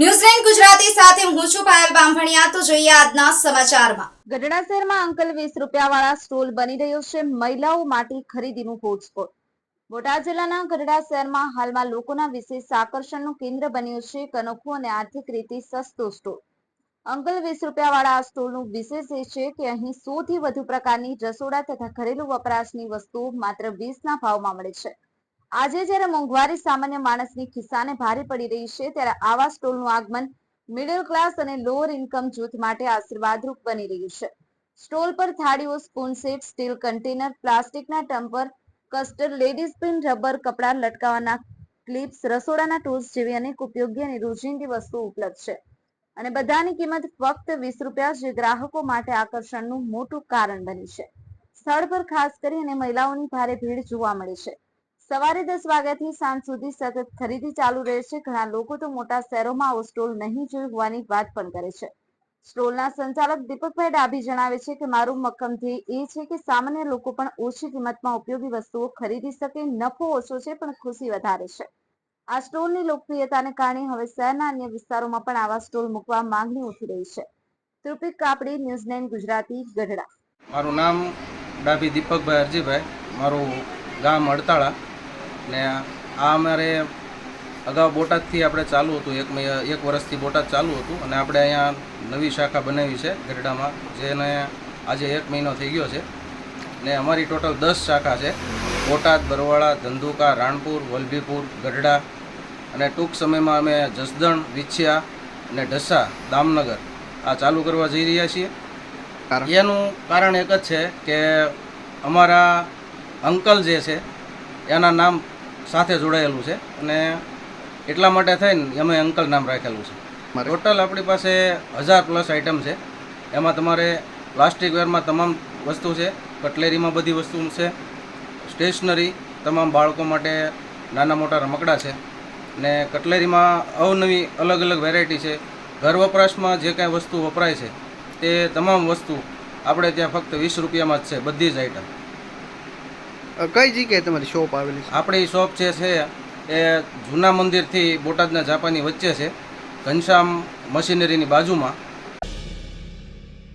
ન્યૂઝલેન્ડ ગુજરાતી સાથે હું છું પાયલ બામભણિયા. તો જોઈએ આજના સમાચારમાં. ગઢડા શહેરમાં અંકલ વીસ રૂપિયાવાળા સ્ટોલ બની રહ્યો છે મહિલાઓ માટે ખરીદીનું હોટસ્પોટ. બોટાદ જિલ્લાના ગઢડા શહેરમાં હાલમાં લોકોના વિશેષ આકર્ષણનું કેન્દ્ર બન્યું છે કનોખું અને આર્થિક રીતે સસ્તો સ્ટોલ. અંકલ વીસ રૂપિયાવાળા આ સ્ટોલનું વિશેષ એ છે કે અહીં થી વધુ પ્રકારની રસોડા તથા ઘરેલું વપરાશની વસ્તુઓ માત્ર વીસના ભાવમાં મળે છે. આજે જ્યારે મોંઘવારી સામાન્ય માણસની ખિસ્સાને ભારે પડી રહી છે, ત્યારે આવા સ્ટોલનું આગમન મિડલ ક્લાસ અને લોઅર ઇન્કમ જૂથ માટે આશીર્વાદરૂપ બની રહ્યું છે. સ્ટોલ પર થાળીઓ સ્પૂન સેટ સ્ટીલ કન્ટેનર પ્લાસ્ટિકના ટમ્પર કસ્ટર લેડીઝ પિન રબર કપડાં લટકાવવાના ક્લિપ્સ રસોડાના ટૂલ્સ જેવી અનેક ઉપયોગી અને રોજિંદી વસ્તુઓ ઉપલબ્ધ છે. અને બધાની કિંમત ફક્ત વીસ રૂપિયા જે ગ્રાહકો માટે આકર્ષણનું મોટું કારણ બની છે. સ્થળ પર ખાસ કરીને મહિલાઓની ભારે ભીડ જોવા મળે છે. સવારે દસ વાગ્યાથી સાંજ સુધી સતત ખરીદી ચાલુ રહે છે ઘણા લોકો તો મોટા શહેરોમાં આવો સ્ટોલ નહીં જોઈ હોવાની વાત પણ કરે છે. સ્ટોલના સંચાલક દીપકભાઈ ડાભી જણાવે છે કે, મારું મક્કમ ધ્યેય એ છે કે સામાન્ય લોકો પણ ઓછી કિંમતમાં ઉપયોગી વસ્તુઓ ખરીદી શકે. નફો ઓછો છે, પણ ખુશી વધારે છે. આ સ્ટોલની લોકપ્રિયતાને કારણે હવે શહેરના અન્ય વિસ્તારોમાં પણ આવા સ્ટોલ મૂકવા માંગણી ઉઠી રહી છે. Trupik Kapdi news nine Gujarati, Gadhada. મારું નામ ડાભી દીપકભાઈ અરજીભાઈ મારું ગામ અડતાળા. ને આ અમારે અગાઉ બોટાદથી આપણે ચાલુ હતું. એક એક વર્ષથી બોટાદ ચાલુ હતું અને આપણે અહીંયા નવી શાખા બનાવી છે ગઢડામાં જેને આજે એક મહિનો થઈ ગયો છે. ને અમારી ટોટલ દસ શાખા છે. બોટાદ બરવાળા ધંધુકા રાણપુર વલભીપુર ગઢડા અને ટૂંક સમયમાં અમે જસદણ વિછિયા અને ઢસા દામનગર આ ચાલુ કરવા જઈ રહ્યા છીએ. એનું કારણ એક જ છે કે અમારા અંકલ જે છે એના નામ સાથે જોડાયેલું છે અને એટલા માટે થઈને અમે અંકલ નામ રાખેલું છે. ટોટલ આપણી પાસે હજાર પ્લસ આઇટમ છે. એમાં તમારે પ્લાસ્ટિક વેરમાં તમામ વસ્તુ છે કટલેરીમાં બધી વસ્તુ છે સ્ટેશનરી તમામ બાળકો માટે નાના મોટા રમકડા છે ને કટલેરીમાં અવનવી અલગ અલગ વેરાયટી છે. ઘર વપરાશમાં જે કાંઈ વસ્તુ વપરાય છે તે તમામ વસ્તુ આપણે ત્યાં ફક્ત વીસ રૂપિયામાં જ છે બધી જ આઈટમ અ, કઈ જગ્યાએ તમારી શોપ આવેલી છે? આપણી શોપ જે છે એ જૂના મંદિરથી બોટાદના જાપાની વચ્ચે છે. ઘનશ્યામ મશીનરીની બાજુમાં.